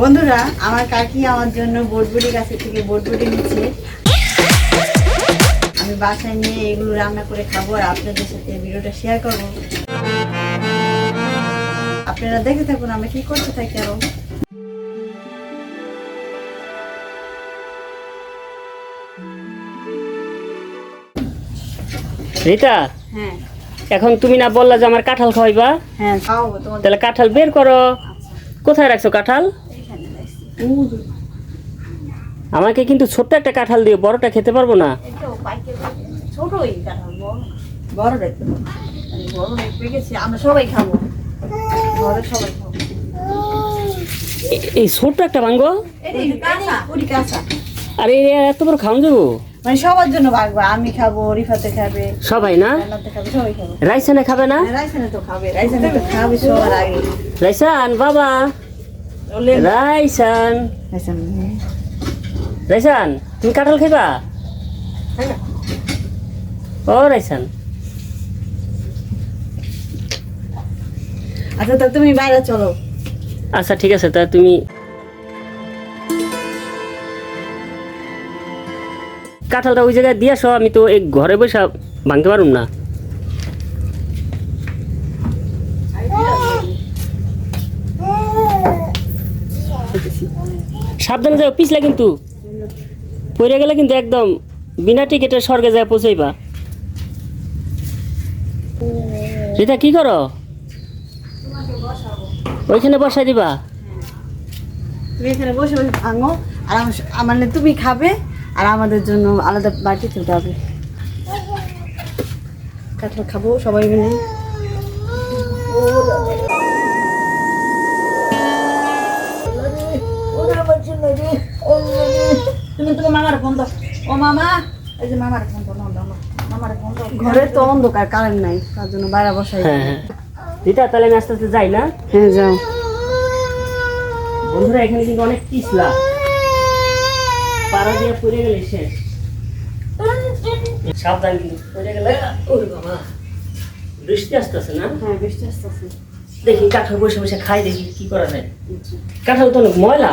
বন্ধুরা আমার কাকি আমার জন্য বোটবুটি কাছে থেকে বোটবুটি নিচ্ছে। আমি বাসায় নিয়ে এগুলো রান্না করে খাব আর আপনাদের সাথে ভিডিওটা শেয়ার করব। আপনারা দেখে থাকুন আমি কি করতে থাকি আরও রিতা হ্যাঁ। এখন তুমি না বললা যে আমার কাঁঠাল খাওয়াইবা? হ্যাঁ খাওয়াবো তোমাদের। তাহলে কাঁঠাল বের করো। আচ্ছা। কোথায় রাখছো কাঁঠাল। আমাকে কিন্তু ছোট্ট একটা কাঁঠাল দিও বড়টা খেতে পারব না। ছোটই কাঁঠাল বড় বড় আমরা সবাই খাব। সবাই খাব। এই ছোট্ট একটা কাঁচা আরে এত বড় খাওয়া যাব? মানে সবার জন্য ভাগবো আমি খাব রিফাতে খাবে সবাই না? রাইসানে খাবে না? রাইসানে তো খাবে রাইসানে তো খাবে সবার আগে। রাইসান বাবা। রাইসান। রাইসান। তুমি কাঁঠাল খাইবা? ও রাইসান। আচ্ছা তা তুমি বাইরে চলো। আচ্ছা ঠিক আছে তা তুমি কাঁঠালটা ওই জায়গায় দিয়ে আসো আমি তো এই ঘরে বসে ভাঙতে পারুম না। সাবধানে যাও, পিছলা কিন্তু। পড়ে গেলে কিন্তু একদম বিনা টিকেটের স্বর্গে যায় পৌঁছাইবা। রিতা, কি করো? ওইখানে বসাই দিবা। তুমি এখানে বসে বসে আর আমার- তুমি খাবে, আর আমাদের জন্য আলাদা বাটি তুলতে হবে। খাব, সবাই মিলে। তুমি তোমার মামার ফোন দাও ও মামা এই যে মামার ফোন দাও দাও মামার ফোন দাও ঘরে তো অন্ধকার কারেন্ট নাই তার জন্য বাইরে বসাই হ্যাঁ তাহলে আমি আস্তে আস্তে যাই না হ্যাঁ। যাও বন্ধুরা এখানে কিন্তু অনেক পিছলা পাড়া দিয়ে পড়ে গেলে শেষ সাবধান কিন্তু পড়ে গেলে ওরে বাবা বৃষ্টি আসতেছে না হ্যাঁ বৃষ্টি আসতেছে দেখি কাঁঠাল বসে বসে খাই দেখি কি করা যায় কাঁঠাল তো অনেক ময়লা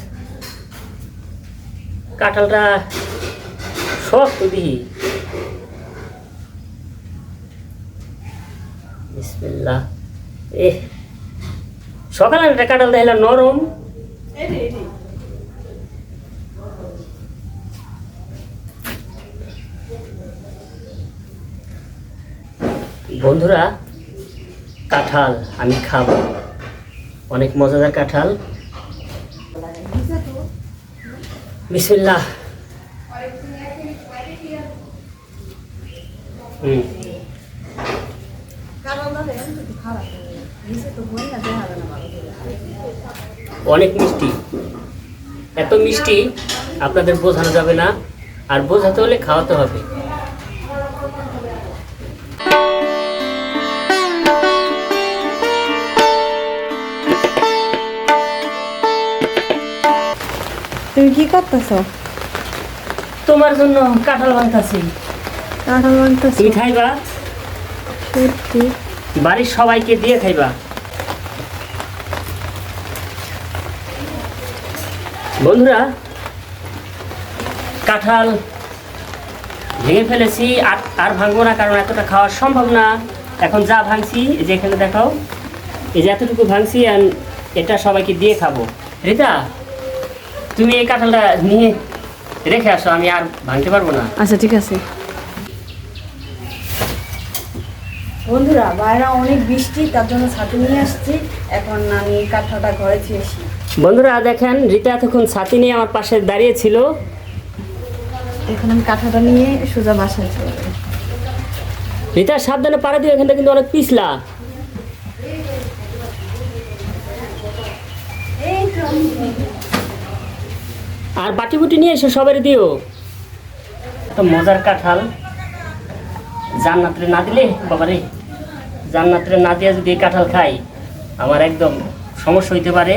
কাঁঠালটা শক্ত দিহি এ, সকালে একটা কাঁঠাল দেখলাম নরম। বন্ধুরা, কাঁঠাল আমি খাব। অনেক মজাদার কাঁঠাল। বিসমিল্লাহ। হুম। অনেক মিষ্টি। এত মিষ্টি আপনাদের বোঝানো যাবে না আর বোঝাতে হলে খাওয়াতে হবে। তুমি কি করতেছো? তোমার জন্য কাঁঠাল ভাঙতাছি কাঁঠাল বানতেছো তুমি খাইবা? সত্যি? বাড়ির সবাইকে দিয়ে খাইবা। বন্ধুরা কাঁঠাল ভেঙে ফেলেছি আর আর ভাঙবো না কারণ এতটা খাওয়া সম্ভব না। এখন যা ভাঙছি এই যে এখানে দেখাও এই যে এতটুকু ভাঙছি আর এটা সবাইকে দিয়ে খাব। রিতা তুমি এই কাঁঠালটা নিয়ে রেখে আসো আমি আর ভাঙতে পারব না। আচ্ছা ঠিক আছে। বন্ধুরা বাইরে অনেক বৃষ্টি তার জন্য ছাতি নিয়ে আসছি। এখন আমি কাঁঠাটা ঘরে ছিয়েছি বন্ধুরা দেখেন রিতা এতক্ষণ ছাতি নিয়ে আমার পাশে দাঁড়িয়ে ছিল। এখন আমি কাঁঠাটা নিয়ে সোজা বাসায় চলে। রিতা সাবধানে পাড়া দিও এখানটা কিন্তু অনেক পিছলা। এই আর বাটি বুটি নিয়ে এসে সবাই দিও। তো মজার কাঁঠাল। জান্নাতরে না দিলে বাবারে জান্নাতরে না দিয়ে যদি এই কাঁঠাল খাই আমার একদম সমস্যা হইতে পারে।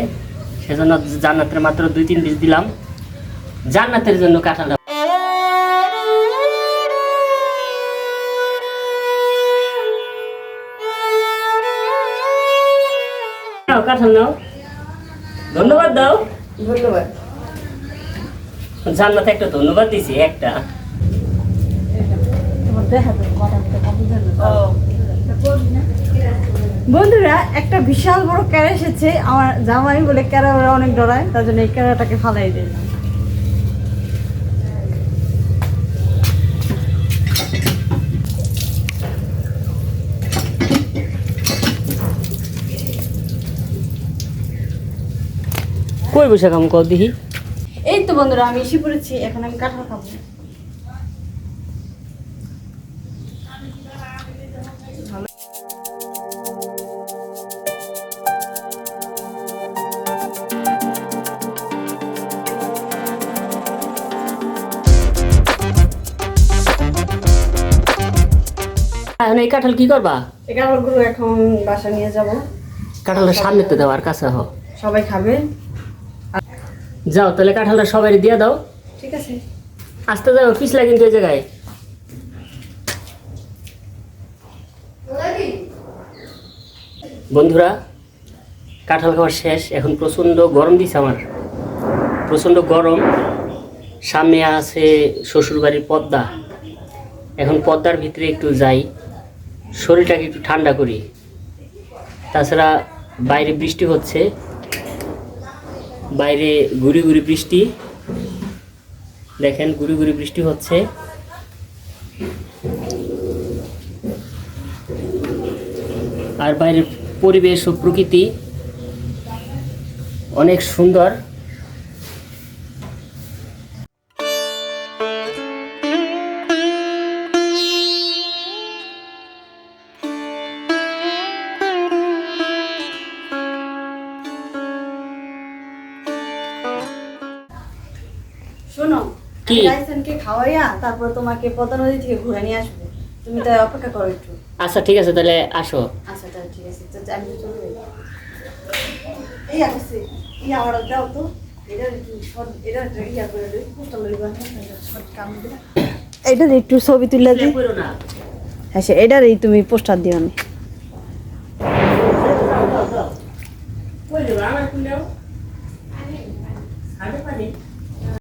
সেজন্য জান্নাতের মাত্র দুই তিন পিস দিলাম। জান্নাতের জন্য কাঁঠালটা নাও কাঁঠাল নাও। ধন্যবাদ দাও। ধন্যবাদ। জান্নাতে একটা ধন্যবাদ দিছি একটা। বন্ধুরা একটা বিশাল বড় ক্যারা এসেছে। আমার জামাই বলে ক্যারা ওরা অনেক ডরায় তার জন্য এই ক্যারাটাকে ফালাই দিলাম। কই বসে কাম কর তো বন্ধুরা আমি এসে পড়েছি এখন আমি কাঁঠাল খাব। এখন এই কাঁঠাল কি করবা? এই কাঁঠালগুলো এখন বাসা নিয়ে যাব। কাঁঠালটা সামনে তো দাও আর কাছে হও সবাই খাবে। যাও তাহলে কাঁঠালটা সবাই দিয়ে দাও। ঠিক আছে। আসতে যাও পিছলা কিন্তু এই জায়গায়। বন্ধুরা কাঁঠাল খাওয়া শেষ। এখন প্রচণ্ড গরম দিছে আমার। প্রচণ্ড গরম। সামনে আছে শ্বশুরবাড়ির পদ্মা। এখন পদ্মার ভিতরে একটু যাই। শরীরটাকে একটু ঠান্ডা করি। তাছাড়া বাইরে বৃষ্টি হচ্ছে। বাইরে গুড়ি গুড়ি বৃষ্টি। দেখেন গুড়ি গুড়ি বৃষ্টি হচ্ছে। আর বাইরের পরিবেশ ও প্রকৃতি অনেক সুন্দর। শোনো কি? লাইসেন্সকে খাওয়াইয়া তারপর তোমাকে পদ্মা নদী থেকে ঘুরে নিয়ে আসব। তুমি তাই অপেক্ষা করো একটু। আচ্ছা ঠিক আছে তাহলে আসো। আচ্ছা তাহলে ঠিক আছে তো আমি তো চলে যাই। এই আসছে ইয়া অর্ডার দাও তো। এটা একটু শর্ট এটা একটু ইয়া করে দিই পোস্টাল লইবা শর্ট কাম দিবা এটার একটু ছবি তুলে দিই। করো না। হ্যাঁ সে এটারই তুমি পোস্টার দিও নি